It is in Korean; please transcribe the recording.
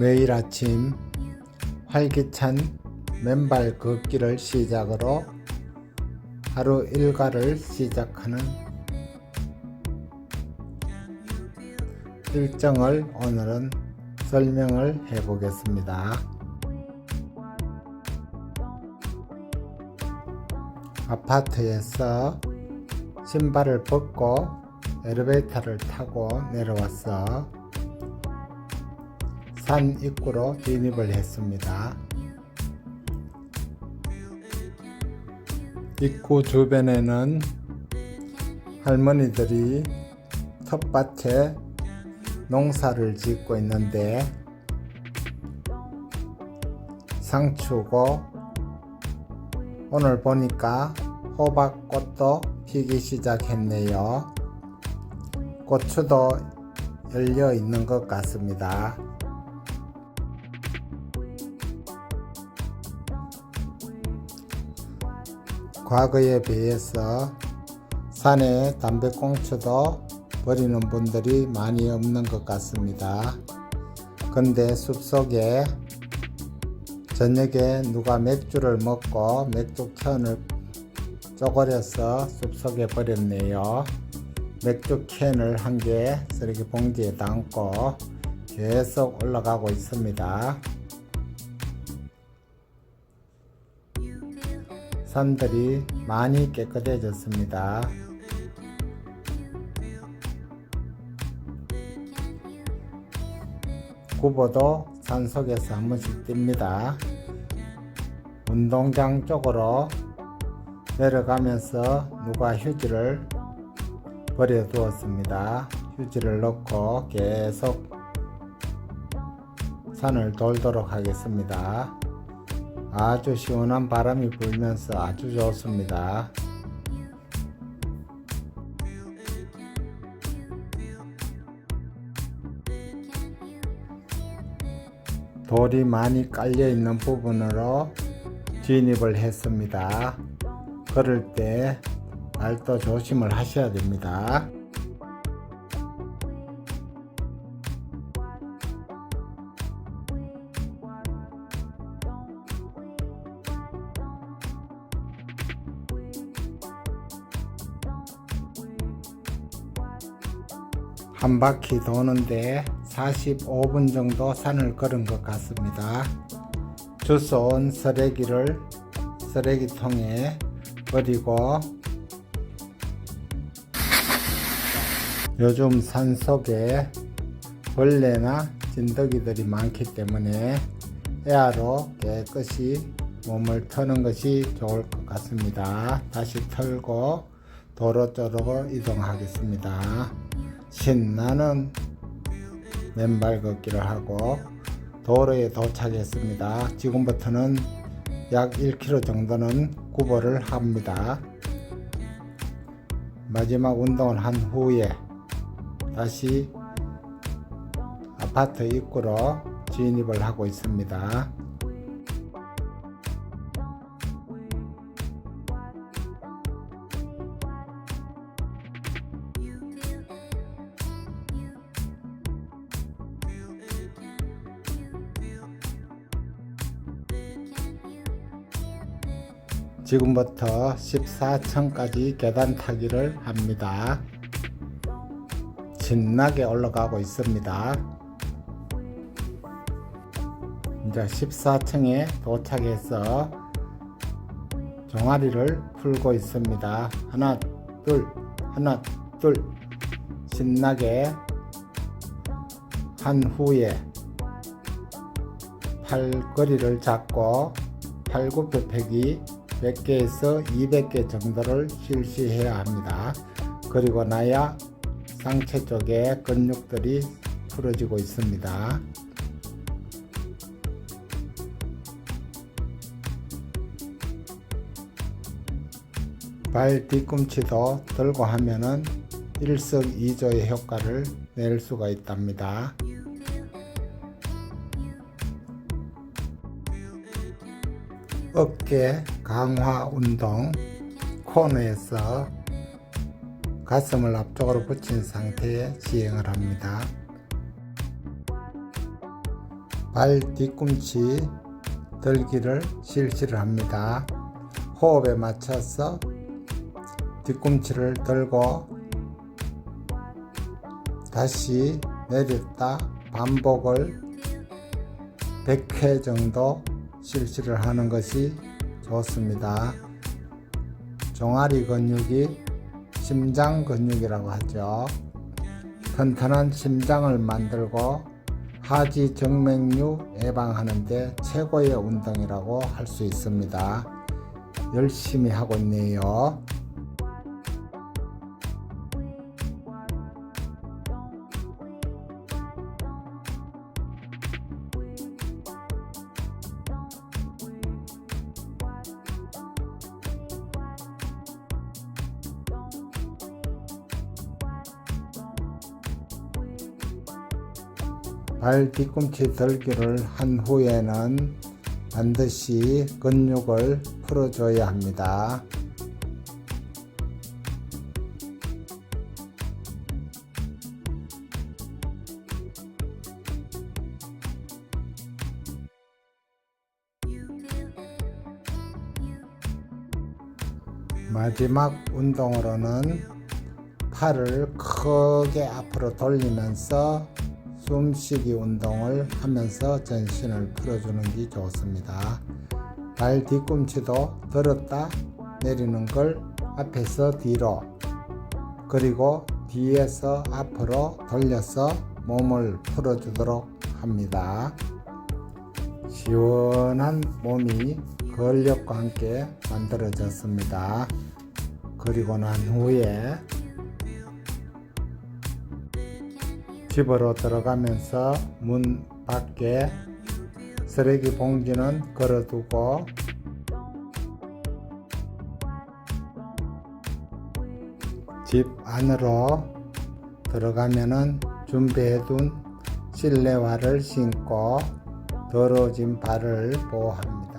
매일 아침 활기찬 맨발 걷기를 시작으로 하루 일과를 시작하는 일정을 오늘은 설명을 해 보겠습니다. 아파트에서 신발을 벗고 엘리베이터를 타고 내려왔어 산 입구로 진입을 했습니다. 입구 주변에는 할머니들이 텃밭에 농사를 짓고 있는데 상추고 오늘 보니까 호박꽃도 피기 시작했네요. 고추도 열려 있는 것 같습니다. 과거에 비해서 산에 담배꽁초도 버리는 분들이 많이 없는 것 같습니다. 근데 숲속에 저녁에 누가 맥주를 먹고 맥주 캔을 쪼그려서 숲속에 버렸네요. 맥주 캔을 한 개 쓰레기 봉지에 담고 계속 올라가고 있습니다. 산들이 많이 깨끗해졌습니다. 구보도 산 속에서 한 번씩 뜁니다. 운동장 쪽으로 내려가면서 누가 휴지를 버려 두었습니다. 휴지를 넣고 계속 산을 돌도록 하겠습니다. 아주 시원한 바람이 불면서 아주 좋습니다. 돌이 많이 깔려 있는 부분으로 진입을 했습니다. 걸을 때 말도 조심을 하셔야 됩니다. 한 바퀴 도는데 45분 정도 산을 걸은 것 같습니다. 주워온 쓰레기를 쓰레기통에 버리고 요즘 산 속에 벌레나 진드기들이 많기 때문에 에어로 깨끗이 몸을 터는 것이 좋을 것 같습니다. 다시 털고 도로 쪽으로 이동하겠습니다. 신나는 맨발 걷기를 하고 도로에 도착했습니다. 지금부터는 약 1km 정도는 구보를 합니다. 마지막 운동을 한 후에 다시 아파트 입구로 진입을 하고 있습니다. 지금부터 14층까지 계단 타기를 합니다. 신나게 올라가고 있습니다. 이제 14층에 도착해서 종아리를 풀고 있습니다. 하나, 둘, 하나, 둘. 신나게 한 후에 팔걸이를 잡고 팔굽혀펴기 100개에서 200개 정도를 실시해야 합니다. 그리고 나야 상체 쪽에 근육들이 풀어지고 있습니다. 발 뒤꿈치도 들고 하면은 일석이조의 효과를 낼 수가 있답니다. 어깨 강화 운동 코너에서 가슴을 앞쪽으로 붙인 상태에 시행을 합니다. 발 뒤꿈치 들기를 실시를 합니다. 호흡에 맞춰서 뒤꿈치를 들고 다시 내렸다 반복을 100회 정도 실시를 하는 것이 좋습니다. 종아리 근육이 심장 근육이라고 하죠. 튼튼한 심장을 만들고 하지 정맥류 예방하는데 최고의 운동이라고 할 수 있습니다. 열심히 하고 있네요. 발 뒤꿈치 들기를 한 후에는 반드시 근육을 풀어줘야 합니다. 마지막 운동으로는 팔을 크게 앞으로 돌리면서 숨쉬기 운동을 하면서 전신을 풀어주는 게 좋습니다. 발 뒤꿈치도 들었다 내리는 걸 앞에서 뒤로 그리고 뒤에서 앞으로 돌려서 몸을 풀어주도록 합니다. 시원한 몸이 근력과 함께 만들어졌습니다. 그리고 난 후에 집으로 들어가면서 문 밖에 쓰레기 봉지는 걸어두고 집 안으로 들어가면은 준비해둔 실내화를 신고 더러워진 발을 보호합니다.